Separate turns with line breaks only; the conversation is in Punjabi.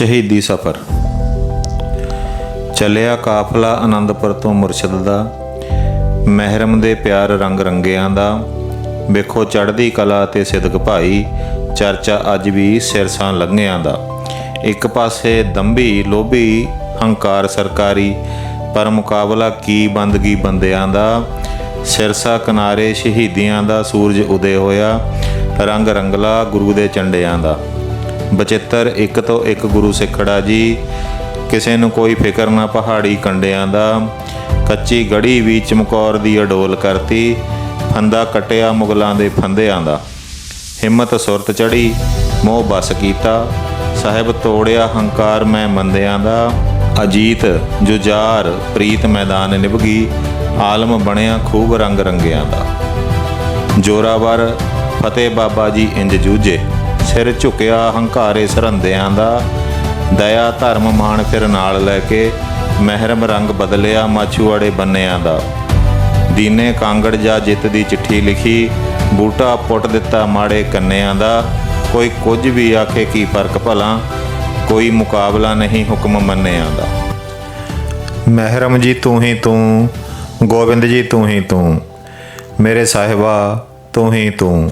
ਸ਼ਹੀਦੀ ਸਫ਼ਰ। ਚੱਲਿਆ ਕਾਫਲਾ ਆਨੰਦਪੁਰ ਤੋਂ ਮੁਰਸ਼ਿਦ ਦਾ। ਮਹਿਰਮ ਦੇ ਪਿਆਰ ਰੰਗ ਰੰਗਿਆਂ ਦਾ। ਵੇਖੋ ਚੜ੍ਹਦੀ ਕਲਾ ਤੇ ਸਿਦਕ ਭਾਈ। ਚਰਚਾ ਅੱਜ ਵੀ ਸਿਰਸਾਂ ਲੰਘਿਆਂ ਦਾ। ਇੱਕ ਪਾਸੇ ਦੰਭੀ ਲੋਭੀ ਹੰਕਾਰ ਸਰਕਾਰੀ। ਪਰ ਮੁਕਾਬਲਾ ਕੀ ਬੰਦਗੀ ਬੰਦਿਆਂ ਦਾ। ਸਿਰਸਾ ਕਿਨਾਰੇ ਸ਼ਹੀਦੀਆਂ ਦਾ ਸੂਰਜ ਉਦੇ ਹੋਇਆ। ਰੰਗ ਰੰਗਲਾ ਗੁਰੂ ਦੇ ਚੰਡਿਆਂ ਦਾ। ਬਚਿੱਤਰ ਇੱਕ ਤੋਂ ਇੱਕ ਗੁਰੂ ਸਿੱਖੜਾ ਜੀ। ਕਿਸੇ ਨੂੰ ਕੋਈ ਫਿਕਰ ਨਾ, ਪਹਾੜੀ ਕੰਡਿਆਂ ਦਾ। ਕੱਚੀ ਗੜੀ ਵੀ ਚਮਕੌਰ ਦੀ ਅਡੋਲ ਕਰਤੀ, ਫੰਦਾ ਕਟਿਆ ਮੁਗਲਾਂ ਦੇ ਫੰਦਿਆਂ ਦਾ। ਹਿੰਮਤ ਸੁਰਤ ਚੜੀ ਮੋਹ ਬਸ ਕੀਤਾ। ਸਾਹਿਬ ਤੋੜਿਆ ਹੰਕਾਰ ਮੈਂ ਮੰਦਿਆਂ ਦਾ। ਅਜੀਤ ਜੁਜਾਰ ਪ੍ਰੀਤ ਮੈਦਾਨ ਨਿਭਗੀ, ਆਲਮ ਬਣਿਆ ਖੂਬ ਰੰਗ ਰੰਗਿਆਂ ਦਾ। ਜੋਰਾਵਰ, ਫਤਿਹ ਬਾਬਾ ਜੀ ਇੰਜ ਜੂਝੇ। ਸਿਰ ਝੁਕਿਆ ਹੰਕਾਰੇ ਸਰੰਦਿਆਂ ਦਾ, ਦਇਆ ਧਰਮ ਮਾਣ ਫਿਰ ਨਾਲ ਲੈ ਕੇ ਮਹਿਰਮ ਰੰਗ ਬਦਲਿਆ ਮਾਛੂਆੜੇ ਬੰਨਿਆਂ ਦਾ। ਦੀਨੇ ਕਾਂਗੜ ਜਾ ਜਿੱਤ ਦੀ ਚਿੱਠੀ ਲਿਖੀ, ਬੂਟਾ ਪੁੱਟ ਦਿੱਤਾ ਮਾੜੇ ਕੰਨਿਆਂ ਦਾ। ਕੋਈ ਕੁਝ ਵੀ ਆਖੇ ਕੀ ਫ਼ਰਕ ਭਲਾ, ਕੋਈ ਮੁਕਾਬਲਾ ਨਹੀਂ ਹੁਕਮ ਮੰਨਿਆਂ ਦਾ। ਮਹਿਰਮ ਜੀ ਤੂੰ ਹੀ ਤੂੰ, ਗੋਬਿੰਦ ਜੀ ਤੂੰ ਹੀ ਤੂੰ, ਮੇਰੇ ਸਾਹਿਬਾ ਤੂੰ ਹੀ ਤੂੰ।